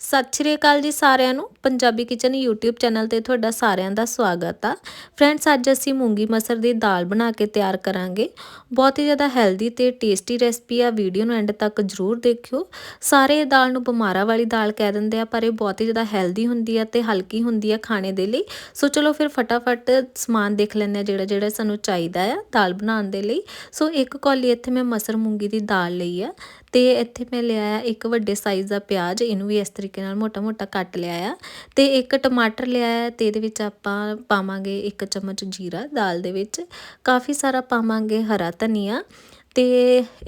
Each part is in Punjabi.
ਸਤਿ ਸ਼੍ਰੀ ਅਕਾਲ ਜੀ ਸਾਰਿਆਂ ਨੂੰ। ਪੰਜਾਬੀ ਕਿਚਨ YouTube ਚੈਨਲ ਤੇ ਤੁਹਾਡਾ ਸਾਰਿਆਂ ਦਾ ਸਵਾਗਤ ਆ। ਫਰੈਂਡਸ, ਅੱਜ ਅਸੀਂ ਮੂੰਗੀ ਮਸਰ ਦੀ ਦਾਲ ਬਣਾ ਕੇ ਤਿਆਰ ਕਰਾਂਗੇ। ਬਹੁਤ ਹੀ ਜ਼ਿਆਦਾ ਹੈਲਦੀ ਤੇ ਟੇਸਟੀ ਰੈਸਪੀ ਆ। ਵੀਡੀਓ ਨੂੰ ਐਂਡ ਤੱਕ ਜ਼ਰੂਰ ਦੇਖਿਓ। ਸਾਰੇ ਇਹ ਦਾਲ ਨੂੰ ਬਿਮਾਰਾਂ ਵਾਲੀ ਦਾਲ ਕਹਿ ਦਿੰਦੇ ਆ, ਪਰ ਇਹ ਬਹੁਤ ਹੀ ਜ਼ਿਆਦਾ ਹੈਲਦੀ ਹੁੰਦੀ ਆ ਤੇ ਹਲਕੀ ਹੁੰਦੀ ਆ ਖਾਣੇ ਦੇ ਲਈ। ਸੋ ਚਲੋ ਫਿਰ ਫਟਾਫਟ ਸਮਾਨ ਦੇਖ ਲੈਂਦੇ ਆ ਜਿਹੜਾ ਜਿਹੜਾ ਸਾਨੂੰ ਚਾਹੀਦਾ ਆ ਦਾਲ ਬਣਾਉਣ ਦੇ ਲਈ। ਸੋ ਇੱਕ ਕੌਲੀ ਇੱਥੇ ਮੈਂ ਮਸਰ ਮੂੰਗੀ ਦੀ ਦਾਲ ਲਈ ਆ ਤੇ ਇੱਥੇ ਮੈਂ ਲਿਆ ਆ ਇੱਕ ਵੱਡੇ ਸਾਈਜ਼ ਦਾ ਪਿਆਜ਼। ਇਹਨੂੰ ਵੀ ਇਸ ਤਰੀਕੇ ਤਰੀਕੇ ਨਾਲ ਮੋਟਾ-ਮੋਟਾ ਕੱਟ ਲਿਆ ਆ ਤੇ ਇੱਕ ਟਮਾਟਰ ਲਿਆ ਆ ਤੇ ਇਹਦੇ ਵਿੱਚ ਆਪਾਂ ਪਾਵਾਂਗੇ ਇੱਕ ਚਮਚ ਜੀਰਾ ਦਾਲ ਦੇ ਵਿੱਚ। ਕਾਫੀ ਸਾਰਾ ਪਾਵਾਂਗੇ ਹਰਾ ਧਨੀਆ ਤੇ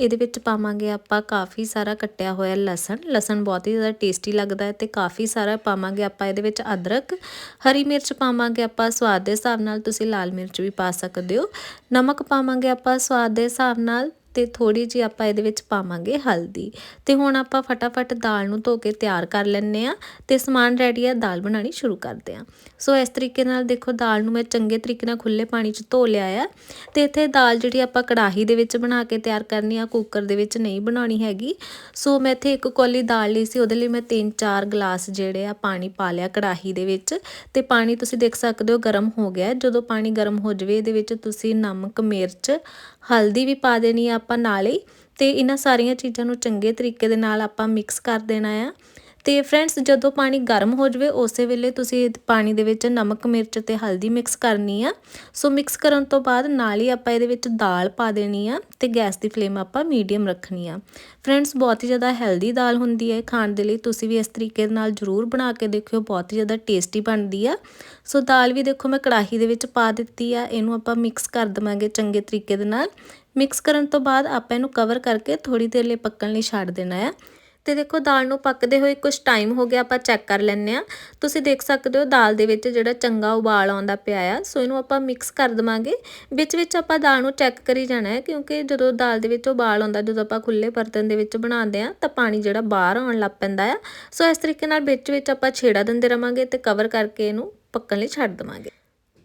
ਇਹਦੇ ਵਿੱਚ ਪਾਵਾਂਗੇ ਆਪਾਂ ਕਾਫੀ ਸਾਰਾ ਕੱਟਿਆ ਹੋਇਆ ਲਸਣ। ਲਸਣ ਬਹੁਤ ਹੀ ਜ਼ਿਆਦਾ ਟੇਸਟੀ ਲੱਗਦਾ ਹੈ ਤੇ ਕਾਫੀ ਸਾਰਾ ਪਾਵਾਂਗੇ ਆਪਾਂ ਇਹਦੇ ਵਿੱਚ ਅਦਰਕ। ਹਰੀ ਮਿਰਚ ਪਾਵਾਂਗੇ ਆਪਾਂ ਸਵਾਦ ਦੇ ਹਿਸਾਬ ਨਾਲ, ਤੁਸੀਂ ਲਾਲ ਮਿਰਚ ਵੀ ਪਾ ਸਕਦੇ ਹੋ। ਨਮਕ ਪਾਵਾਂਗੇ ਆਪਾਂ ਸਵਾਦ ਦੇ ਹਿਸਾਬ ਨਾਲ। ਤੇ ਥੋੜੀ ਜਿਹੀ ਆਪਾਂ ਇਹਦੇ ਵਿੱਚ ਪਾਵਾਂਗੇ ਹਲਦੀ। ਤੇ ਹੁਣ ਆਪਾਂ ਫਟਾਫਟ ਦਾਲ ਨੂੰ ਧੋ ਕੇ ਤਿਆਰ ਕਰ ਲੈਣੇ ਆ ਤੇ ਸਮਾਨ ਰੈਡੀ ਆ, ਦਾਲ ਬਣਾਣੀ ਸ਼ੁਰੂ ਕਰਦੇ ਆ ਸੋ ਇਸ ਤਰੀਕੇ ਨਾਲ ਦੇਖੋ ਦਾਲ ਨੂੰ ਮੈਂ ਚੰਗੇ ਤਰੀਕੇ ਨਾਲ ਖੁੱਲੇ ਪਾਣੀ 'ਚ ਧੋ ਲਿਆ ਆ। ਤੇ ਇੱਥੇ ਦਾਲ ਜਿਹੜੀ ਆਪਾਂ ਕੜਾਹੀ ਦੇ ਵਿੱਚ ਬਣਾ ਕੇ ਤਿਆਰ ਕਰਨੀ ਆ ਕੁੱਕਰ ਦੇ ਵਿੱਚ ਨਹੀਂ ਬਣਾਉਣੀ ਹੈਗੀ। ਸੋ ਮੈਂ ਇੱਥੇ ਇੱਕ ਕੋਲੀ ਦਾਲ ਲਈ ਸੀ, ਉਹਦੇ ਲਈ ਮੈਂ 3-4 ਗਲਾਸ ਜਿਹੜੇ ਆ ਪਾਣੀ ਪਾ ਲਿਆ ਕੜਾਹੀ ਦੇ ਵਿੱਚ। ਤੇ ਪਾਣੀ ਤੁਸੀਂ ਦੇਖ ਸਕਦੇ ਹੋ ਗਰਮ ਹੋ ਗਿਆ। ਜਦੋਂ ਪਾਣੀ ਗਰਮ ਹੋ ਜਵੇ ਇਹਦੇ ਵਿੱਚ ਤੁਸੀਂ ਨਮਕ, ਮਿਰਚ, ਹਲਦੀ ਵੀ ਪਾ ਦੇਣੀ ਆ ਆਪਾਂ ਨਾਲ ਹੀ ਤੇ ਇਹਨਾਂ ਸਾਰੀਆਂ ਚੀਜ਼ਾਂ ਨੂੰ ਚੰਗੇ ਤਰੀਕੇ ਦੇ ਨਾਲ ਆਪਾਂ ਮਿਕਸ ਕਰ ਦੇਣਾ ਆ। ਤੇ ਫਰੈਂਡਸ ਜਦੋਂ ਪਾਣੀ ਗਰਮ ਹੋ ਜਾਵੇ, ਉਸੇ ਵੇਲੇ ਤੁਸੀਂ ਪਾਣੀ ਦੇ ਵਿੱਚ ਨਮਕ, ਮਿਰਚ ਤੇ ਹਲਦੀ ਮਿਕਸ ਕਰਨੀ ਆ। ਸੋ ਮਿਕਸ ਕਰਨ ਤੋਂ ਬਾਅਦ ਨਾਲ ਹੀ ਆਪਾਂ ਇਹਦੇ ਵਿੱਚ ਦਾਲ ਪਾ ਦੇਣੀ ਆ ਤੇ ਗੈਸ ਦੀ ਫਲੇਮ ਆਪਾਂ ਮੀਡੀਅਮ ਰੱਖਣੀ ਆ। ਫਰੈਂਡਸ ਬਹੁਤ ਹੀ ਜ਼ਿਆਦਾ ਹੈਲਦੀ ਦਾਲ ਹੁੰਦੀ ਹੈ। ਖਾਣ ਦੇ ਲਈ ਤੁਸੀਂ ਵੀ ਇਸ ਤਰੀਕੇ ਨਾਲ ਜ਼ਰੂਰ ਬਣਾ ਕੇ ਦੇਖਿਓ, ਬਹੁਤ ਹੀ ਜ਼ਿਆਦਾ ਟੇਸਟੀ ਬਣਦੀ ਆ। ਸੋ ਦਾਲ ਵੀ ਦੇਖੋ ਮੈਂ ਕੜਾਹੀ ਦੇ ਵਿੱਚ ਪਾ ਦਿੱਤੀ ਆ, ਇਹਨੂੰ ਆਪਾਂ ਮਿਕਸ ਕਰ ਦਵਾਂਗੇ ਚੰਗੇ ਤਰੀਕੇ ਦੇ ਨਾਲ। ਮਿਕਸ ਕਰਨ ਤੋਂ ਬਾਅਦ ਆਪਾਂ ਇਹਨੂੰ ਕਵਰ ਕਰਕੇ ਥੋੜੀ ਦੇਰ ਲਈ ਪੱਕਣ ਲਈ ਛੱਡ ਦੇਣਾ ਆ। ਤੇ ਦੇਖੋ ਦਾਲ ਨੂੰ ਪੱਕਦੇ ਹੋਏ ਕੁਝ ਟਾਈਮ ਹੋ ਗਿਆ ਆਪਾਂ ਚੈੱਕ ਕਰ ਲੈਂਦੇ ਆ ਤੁਸੀਂ ਦੇਖ ਸਕਦੇ ਹੋ ਦਾਲ ਦੇ ਵਿੱਚ ਜਿਹੜਾ ਚੰਗਾ ਉਬਾਲ ਆਉਂਦਾ ਪਿਆ ਆ। ਸੋ ਇਹਨੂੰ ਆਪਾਂ ਮਿਕਸ ਕਰ ਦਵਾਂਗੇ। ਵਿੱਚ ਵਿੱਚ ਆਪਾਂ ਦਾਲ ਨੂੰ ਚੈੱਕ ਕਰੀ ਜਾਣਾ ਹੈ ਕਿਉਂਕਿ ਜਦੋਂ ਦਾਲ ਦੇ ਵਿੱਚ ਉਬਾਲ ਆਉਂਦਾ, ਜਦੋਂ ਆਪਾਂ ਖੁੱਲੇ ਬਰਤਨ ਦੇ ਵਿੱਚ ਬਣਾਉਂਦੇ ਆ ਤਾਂ ਪਾਣੀ ਜਿਹੜਾ ਬਾਹਰ ਆਉਣ ਲੱਗ ਪੈਂਦਾ ਆ। ਸੋ ਇਸ ਤਰੀਕੇ ਨਾਲ ਵਿੱਚ ਵਿੱਚ ਆਪਾਂ ਛੇੜਾ ਦਿੰਦੇ ਰਵਾਂਗੇ ਤੇ ਕਵਰ ਕਰਕੇ ਇਹਨੂੰ ਪੱਕਣ ਲਈ ਛੱਡ ਦਵਾਂਗੇ।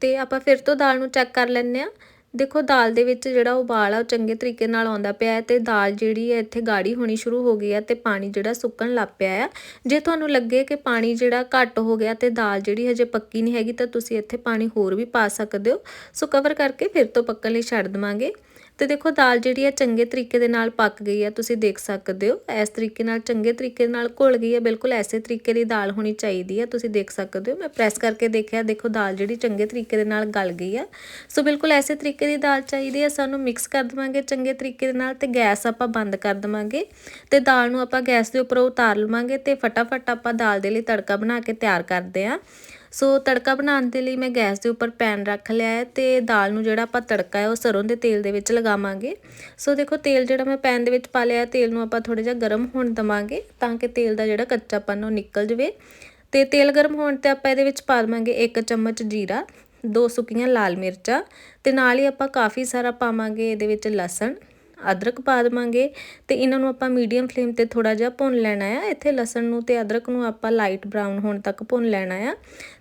ਤੇ ਆਪਾਂ ਫਿਰ ਤੋਂ ਦਾਲ ਨੂੰ ਚੈੱਕ ਕਰ ਲੈਂਦੇ ਆ ਦੇਖੋ, ਦਾਲ ਦੇ ਵਿੱਚ ਜਿਹੜਾ ਉਬਾਲ ਆ, ਉਹ ਚੰਗੇ ਤਰੀਕੇ ਨਾਲ ਆਉਂਦਾ ਪਿਆ ਤੇ ਦਾਲ ਜਿਹੜੀ ਹੈ, ਇੱਥੇ ਗਾੜੀ ਹੋਣੀ ਸ਼ੁਰੂ ਹੋ ਗਈ ਹੈ ਤੇ ਪਾਣੀ ਜਿਹੜਾ ਸੁੱਕਣ ਲੱਗ ਪਿਆ ਆ। ਜੇ ਤੁਹਾਨੂੰ ਲੱਗੇ ਕਿ ਪਾਣੀ ਜਿਹੜਾ ਘੱਟ ਹੋ ਗਿਆ ਤੇ ਦਾਲ ਜਿਹੜੀ ਹਜੇ ਪੱਕੀ ਨਹੀਂ ਹੈਗੀ, ਤਾਂ ਤੁਸੀਂ ਇੱਥੇ ਪਾਣੀ ਹੋਰ ਵੀ ਪਾ ਸਕਦੇ ਹੋ। ਸੋ ਕਵਰ ਕਰਕੇ ਫਿਰ ਤੋਂ ਪੱਕਣ ਲਈ ਛੱਡ ਦਵਾਂਗੇ। ਤੇ ਦੇਖੋ, ਦਾਲ ਜਿਹੜੀ ਹੈ ਚੰਗੇ ਤਰੀਕੇ ਦੇ ਨਾਲ ਪੱਕ ਗਈ ਹੈ ਤੁਸੀਂ ਦੇਖ ਸਕਦੇ ਹੋ। ਇਸ ਤਰੀਕੇ ਨਾਲ, ਚੰਗੇ ਤਰੀਕੇ ਨਾਲ ਘੁਲ ਗਈ ਹੈ ਬਿਲਕੁਲ ਐਸੇ ਤਰੀਕੇ ਦੀ ਦਾਲ ਹੋਣੀ ਚਾਹੀਦੀ ਹੈ ਤੁਸੀਂ ਦੇਖ ਸਕਦੇ ਹੋ। ਮੈਂ ਪ੍ਰੈਸ ਕਰਕੇ ਦੇਖਿਆ, ਦੇਖੋ, ਦਾਲ ਜਿਹੜੀ ਚੰਗੇ ਤਰੀਕੇ ਦੇ ਨਾਲ ਗਲ ਗਈ ਹੈ ਸੋ ਬਿਲਕੁਲ ਐਸੇ ਤਰੀਕੇ ਦੀ ਦਾਲ ਚਾਹੀਦੀ ਹੈ ਸਾਨੂੰ ਮਿਕਸ ਕਰ ਦਵਾਂਗੇ ਚੰਗੇ ਤਰੀਕੇ ਦੇ ਨਾਲ ਤੇ ਗੈਸ ਆਪਾਂ ਬੰਦ ਕਰ ਦਵਾਂਗੇ। ਤੇ ਦਾਲ ਨੂੰ ਆਪਾਂ ਗੈਸ ਦੇ ਉੱਪਰ ਉਤਾਰ ਲਵਾਂਗੇ ਤੇ ਫਟਾਫਟ ਆਪਾਂ ਦਾਲ ਦੇ ਲਈ ਤੜਕਾ ਬਣਾ ਕੇ ਤਿਆਰ ਕਰਦੇ ਆਂ। ਸੋ ਤੜਕਾ ਬਣਾਉਣ ਦੇ ਲਈ ਮੈਂ ਗੈਸ ਦੇ ਉੱਪਰ ਪੈਨ ਰੱਖ ਲਿਆ ਹੈ ਤੇ ਦਾਲ ਨੂੰ ਜਿਹੜਾ ਆਪਾਂ ਤੜਕਾ ਹੈ ਉਹ ਸਰੋਂ ਦੇ ਤੇਲ ਦੇ ਵਿੱਚ ਲਗਾਵਾਂਗੇ। ਸੋ ਦੇਖੋ ਤੇਲ ਜਿਹੜਾ ਮੈਂ ਪੈਨ ਦੇ ਵਿੱਚ ਪਾ ਲਿਆ ਤੇਲ ਨੂੰ ਆਪਾਂ ਥੋੜਾ ਜਿਹਾ ਗਰਮ ਹੋਣ ਦਵਾਂਗੇ ਤਾਂ ਕਿ ਤੇਲ ਦਾ ਜਿਹੜਾ ਕੱਚਾਪਨ ਉਹ ਨਿਕਲ ਜਵੇ। ਤੇ ਤੇਲ ਗਰਮ ਹੋਣ ਤੇ ਆਪਾਂ ਇਹਦੇ ਵਿੱਚ ਪਾ ਦਵਾਂਗੇ 1 ਚਮਚ ਜੀਰਾ, ਦੋ ਸੁੱਕੀਆਂ ਲਾਲ ਮਿਰਚਾਂ ਤੇ ਨਾਲ ਹੀ ਆਪਾਂ ਕਾਫੀ ਸਾਰਾ ਪਾਵਾਂਗੇ ਇਹਦੇ ਵਿੱਚ ਲਸਣ। ਅਦਰਕ ਪਾ ਦਵਾਂਗੇ ਤੇ ਇਹਨਾਂ ਨੂੰ ਆਪਾਂ ਮੀਡੀਅਮ ਫਲੇਮ ਤੇ ਥੋੜਾ ਜਿਹਾ ਭੁੰਨ ਲੈਣਾ ਆ। ਇੱਥੇ ਲਸਣ ਨੂੰ ਤੇ ਅਦਰਕ ਨੂੰ ਆਪਾਂ ਲਾਈਟ ਬ੍ਰਾਊਨ ਹੋਣ ਤੱਕ ਭੁੰਨ ਲੈਣਾ ਆ।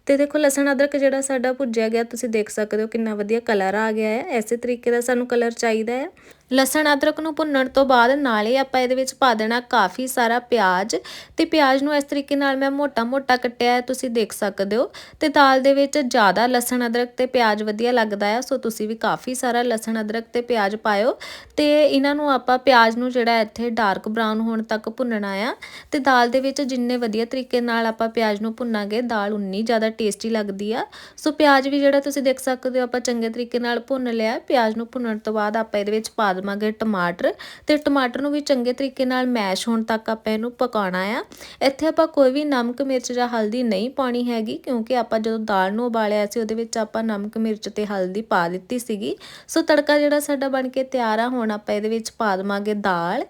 ਤੇ ਦੇਖੋ ਲਸਣ ਅਦਰਕ ਜਿਹੜਾ ਸਾਡਾ ਭੁੱਜਿਆ ਗਿਆ, ਤੁਸੀਂ ਦੇਖ ਸਕਦੇ ਹੋ ਕਿੰਨਾ ਵਧੀਆ ਕਲਰ ਆ ਗਿਆ ਹੈ ਐਸੇ ਤਰੀਕੇ ਦਾ ਸਾਨੂੰ ਕਲਰ ਚਾਹੀਦਾ ਹੈ ਲਸਣ ਅਦਰਕ ਨੂੰ ਭੁੰਨਣ ਤੋਂ ਬਾਅਦ ਨਾਲੇ ਆਪਾਂ ਇਹਦੇ ਵਿੱਚ ਪਾ ਦੇਣਾ ਕਾਫੀ ਸਾਰਾ ਪਿਆਜ਼ ਤੇ ਪਿਆਜ਼ ਨੂੰ ਇਸ ਤਰੀਕੇ ਨਾਲ ਮੈਂ ਮੋਟਾ-ਮੋਟਾ ਕੱਟਿਆ ਹੈ, ਤੁਸੀਂ ਦੇਖ ਸਕਦੇ ਹੋ। ਤੇ ਦਾਲ ਦੇ ਵਿੱਚ ਜ਼ਿਆਦਾ ਲਸਣ ਅਦਰਕ ਤੇ ਪਿਆਜ਼ ਵਧੀਆ ਲੱਗਦਾ ਹੈ, ਸੋ ਤੁਸੀਂ ਵੀ ਕਾਫੀ ਸਾਰਾ ਲਸਣ ਅਦਰਕ ਤੇ ਪਿਆਜ਼ ਪਾਇਓ। ਤੇ ਇਹਨਾਂ ਨੂੰ ਆਪਾਂ ਪਿਆਜ਼ ਨੂੰ ਜਿਹੜਾ ਇੱਥੇ ਡਾਰਕ ਬ੍ਰਾਊਨ ਹੋਣ ਤੱਕ ਭੁੰਨਣਾ ਆ। ਤੇ ਦਾਲ ਦੇ ਵਿੱਚ ਜਿੰਨੇ ਵਧੀਆ ਤਰੀਕੇ ਨਾਲ ਆਪਾਂ ਪਿਆਜ਼ ਨੂੰ ਭੁੰਨਾਂਗੇ, ਦਾਲ ਉਨੀ ਜ਼ਿਆਦਾ ਟੇਸਟੀ ਲੱਗਦੀ ਆ। ਸੋ ਪਿਆਜ਼ ਵੀ ਜਿਹੜਾ ਤੁਸੀਂ ਦੇਖ ਸਕਦੇ ਹੋ, ਆਪਾਂ ਚੰਗੇ ਤਰੀਕੇ ਨਾਲ ਭੁੰਨ ਲਿਆ ਪਿਆਜ਼ ਨੂੰ ਭੁੰਨਣ ਤੋਂ ਬਾਅਦ ਆਪਾਂ ਇਹਦੇ ਵਿੱਚ ਪਾ ਦਵਾਂਗੇ ਟਮਾਟਰ ਤੇ ਟਮਾਟਰ ਨੂੰ ਵੀ ਚੰਗੇ ਤਰੀਕੇ ਨਾਲ ਮੈਸ਼ ਹੋਣ ਤੱਕ ਆਪਾਂ ਇਹਨੂੰ ਪਕਾਉਣਾ ਆ। ਇੱਥੇ ਆਪਾਂ ਕੋਈ ਵੀ ਨਮਕ ਮਿਰਚ ਜਾਂ ਹਲਦੀ ਨਹੀਂ ਪਾਣੀ ਹੈਗੀ ਕਿਉਂਕਿ ਆਪਾਂ ਜਦੋਂ ਦਾਲ ਨੂੰ ਉਬਾਲਿਆ ਸੀ ਉਹਦੇ ਵਿੱਚ ਆਪਾਂ ਨਮਕ ਮਿਰਚ ਤੇ ਹਲਦੀ ਪਾ ਦਿੱਤੀ ਸੀਗੀ। ਸੋ ਤੜਕਾ ਜਿਹੜਾ ਸਾਡਾ ਬਣ ਕੇ ਤਿਆਰ ਆ, ਹੁਣ ਆਪਾਂ ਇਹਦੇ ਵਿੱਚ ਪਾ ਦੇਵਾਂਗੇ ਦਾਲ।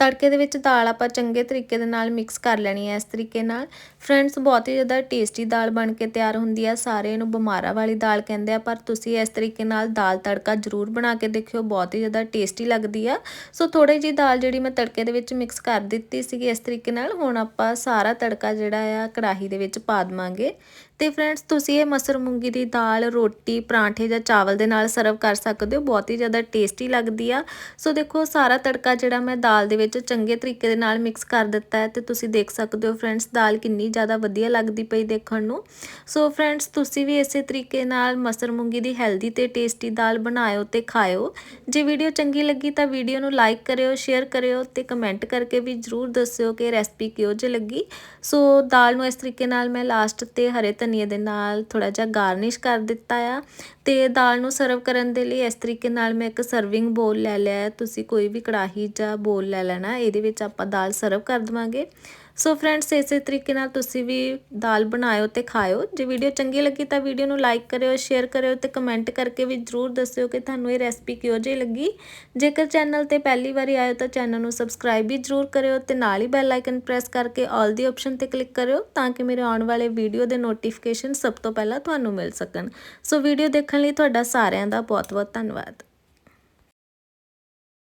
ਤੜਕੇ ਦੇ ਵਿੱਚ ਦਾਲ ਆਪਾਂ ਚੰਗੇ ਤਰੀਕੇ ਦੇ ਨਾਲ ਮਿਕਸ ਕਰ ਲੈਣੀ ਹੈ, ਇਸ ਤਰੀਕੇ ਨਾਲ। ਫਰੈਂਡਸ ਬਹੁਤ ਹੀ ਜ਼ਿਆਦਾ ਟੇਸਟੀ ਦਾਲ ਬਣ ਕੇ ਤਿਆਰ ਹੁੰਦੀ ਹੈ। ਸਾਰੇ ਇਹਨੂੰ ਬਿਮਾਰਾਂ ਵਾਲੀ ਦਾਲ ਕਹਿੰਦੇ ਆ, ਪਰ ਤੁਸੀਂ ਇਸ ਤਰੀਕੇ ਨਾਲ ਦਾਲ ਤੜਕਾ ਜ਼ਰੂਰ ਬਣਾ ਕੇ ਦੇਖਿਓ, ਬਹੁਤ ਹੀ ਜ਼ਿਆਦਾ ਟੇਸਟੀ ਲੱਗਦੀ ਆ। ਸੋ ਥੋੜੀ ਜੀ ਦਾਲ ਜਿਹੜੀ ਮੈਂ ਤੜਕੇ ਦੇ ਵਿੱਚ ਮਿਕਸ ਕਰ ਦਿੱਤੀ ਸੀਗੀ ਇਸ ਤਰੀਕੇ ਨਾਲ, ਹੁਣ ਆਪਾਂ ਸਾਰਾ ਤੜਕਾ ਜਿਹੜਾ ਆ, ਕੜਾਹੀ ਦੇ ਵਿੱਚ ਪਾ ਦਵਾਂਗੇ। ਤੇ ਫਰੈਂਡਸ ਤੁਸੀਂ ਇਹ ਮਸਰ ਮੂੰਗੀ ਦੀ ਦਾਲ, ਰੋਟੀ, ਪਰਾਂਠੇ ਜਾਂ ਚਾਵਲ ਦੇ ਨਾਲ ਸਰਵ ਕਰ ਸਕਦੇ ਹੋ। ਬਹੁਤ ਹੀ ਜ਼ਿਆਦਾ ਟੇਸਟੀ ਲੱਗਦੀ ਆ। ਸੋ ਦੇਖੋ, ਸਾਰਾ ਤੜਕਾ ਜਿਹੜਾ ਮੈਂ ਦਾਲ ਦੇ ਵਿੱਚ ਚੰਗੇ ਤਰੀਕੇ ਦੇ ਨਾਲ ਮਿਕਸ ਕਰ ਦਿੱਤਾ ਹੈ ਤੇ ਤੁਸੀਂ ਦੇਖ ਸਕਦੇ ਹੋ ਫਰੈਂਡਸ ਦਾਲ ਕਿੰਨੀ ਜ਼ਿਆਦਾ ਵਧੀਆ ਲੱਗਦੀ ਪਈ ਦੇਖਣ ਨੂੰ। ਸੋ ਫਰੈਂਡਸ ਤੁਸੀਂ ਵੀ ਇਸੇ ਤਰੀਕੇ ਨਾਲ ਮਸਰ ਮੂੰਗੀ ਦੀ ਹੈਲਦੀ ਤੇ ਟੇਸਟੀ ਦਾਲ ਬਣਾਇਓ ਤੇ ਖਾਇਓ। ਜੇ ਵੀਡੀਓ ਚੰਗੀ ਲੱਗੀ ਤਾਂ ਵੀਡੀਓ ਨੂੰ ਲਾਈਕ ਕਰਿਓ ਸ਼ੇਅਰ ਕਰਿਓ ਤੇ ਕਮੈਂਟ ਕਰਕੇ ਵੀ ਜਰੂਰ ਦੱਸਿਓ ਕਿ ਰੈਸਪੀ ਕਿਹੋ ਜਿਹੀ ਲੱਗੀ। ਸੋ ਦਾਲ ਨੂੰ ਇਸ ਤਰੀਕੇ ਨਾਲ ਮੈਂ ਲਾਸਟ ਤੇ ਹਰੇ ਧਨੀਏ ਦੇ ਨਾਲ ਥੋੜਾ ਜਿਹਾ ਗਾਰਨਿਸ਼ ਕਰ ਦਿੱਤਾ ਆ ਤੇ ਦਾਲ ਨੂੰ ਸਰਵ ਕਰਨ ਦੇ ਲਈ ਇਸ ਤਰੀਕੇ ਨਾਲ ਮੈਂ ਇੱਕ ਸਰਵਿੰਗ ਬੋਲ ਲੈ ਲਿਆ ਤੁਸੀਂ ਕੋਈ ਵੀ ਕੜਾਹੀ ਜਾਂ ਬੋਲ ਲੈ ਲੈਣਾ, ਇਹਦੇ ਵਿੱਚ ਆਪਾਂ ਦਾਲ ਸਰਵ ਕਰ ਦਵਾਂਗੇ। ਸੋ ਫਰੈਂਡਸ ਇਸੇ ਤਰੀਕੇ ਨਾਲ ਤੁਸੀਂ ਵੀ ਦਾਲ ਬਣਾਇਓ ਤੇ ਖਾਇਓ। ਜੇ ਵੀਡੀਓ ਚੰਗੀ ਲੱਗੀ ਤਾਂ ਵੀਡੀਓ ਨੂੰ ਲਾਈਕ ਕਰਿਓ ਸ਼ੇਅਰ ਕਰਿਓ ਤੇ ਕਮੈਂਟ ਕਰਕੇ ਵੀ ਜਰੂਰ ਦੱਸਿਓ ਕਿ ਤੁਹਾਨੂੰ ਇਹ ਰੈਸਪੀ ਕਿਹੋ ਜਿਹੀ ਲੱਗੀ। ਜੇਕਰ ਚੈਨਲ ਤੇ ਪਹਿਲੀ ਵਾਰੀ ਆਇਓ ਤਾਂ ਚੈਨਲ ਨੂੰ ਸਬਸਕ੍ਰਾਈਬ ਵੀ ਜਰੂਰ ਕਰਿਓ ਤੇ ਨਾਲ ਹੀ ਬੈਲ ਆਈਕਨ ਪ੍ਰੈਸ ਕਰਕੇ ਆਲ ਦੀ ਆਪਸ਼ਨ ਤੇ ਕਲਿੱਕ ਕਰਿਓ ਤਾਂ ਕਿ ਮੇਰੇ ਆਉਣ ਵਾਲੇ ਵੀਡੀਓ ਦੇ ਨੋਟੀਫਿਕੇਸ਼ਨ ਸਭ ਤੋਂ ਪਹਿਲਾਂ ਤੁਹਾਨੂੰ ਮਿਲ ਸਕਣ। ਸੋ ਵੀਡੀਓ ਦੇਖਣ ਲਈ ਤੁਹਾਡਾ ਸਾਰਿਆਂ ਦਾ ਬਹੁਤ ਬਹੁਤ ਧੰਨਵਾਦ।